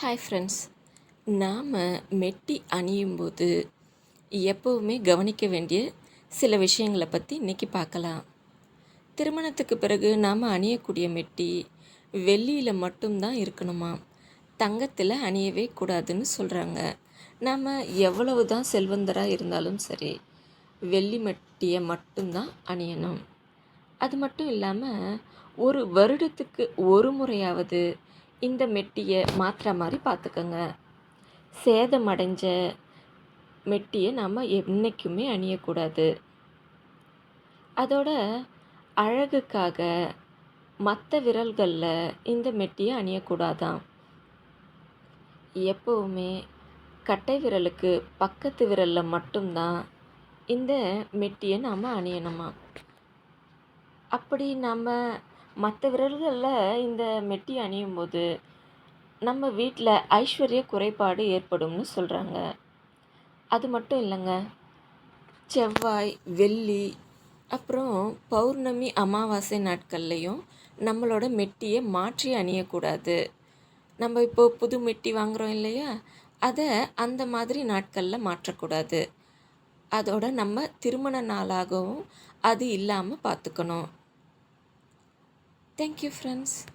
Hi friends நாம் மெட்டி அணியும்போது எப்போவுமே கவனிக்க வேண்டிய சில விஷயங்களை பற்றி இன்றைக்கி பார்க்கலாம். திருமணத்துக்கு பிறகு நாம் அணியக்கூடிய மெட்டி வெள்ளியில் மட்டும்தான் இருக்கணுமா? தங்கத்தில் அணியவே கூடாதுன்னு சொல்கிறாங்க நாம் எவ்வளவு தான் செல்வந்தராக இருந்தாலும் சரி வெள்ளி மெட்டியை மட்டும்தான் அணியணும். அது மட்டும் இல்லாமல் ஒரு வருடத்துக்கு ஒரு முறையாவது இந்த மெட்டியை மாற்றுற மாதிரி பார்த்துக்கோங்க சேதமடைஞ்ச மெட்டியை நாம் என்றைக்குமே அணியக்கூடாது. அதோட அழகுக்காக மற்ற விரல்களில் இந்த மெட்டியை அணியக்கூடாதாம். எப்போவுமே கட்டை விரலுக்கு பக்கத்து விரலில் மட்டும்தான் இந்த மெட்டியை நாம் அணியணுமா அப்படி நம்ம மற்ற விரல்களில் இந்த மெட்டி அணியும் போது நம்ம வீட்டில் ஐஸ்வர்ய குறைபாடு ஏற்படும்னு சொல்கிறாங்க அது மட்டும் இல்லைங்க. செவ்வாய் வெள்ளி அப்புறம் பௌர்ணமி அமாவாசை நாட்கள்லையும் நம்மளோட மெட்டியை மாற்றி அணியக்கூடாது. நம்ம இப்போது புது மெட்டி வாங்குகிறோம் இல்லையா? அதை அந்த மாதிரி நாட்களில் மாற்றக்கூடாது. அதோட நம்ம திருமண நாளாகவும் அது இல்லாமல் பார்த்துக்கணும் thank you friends.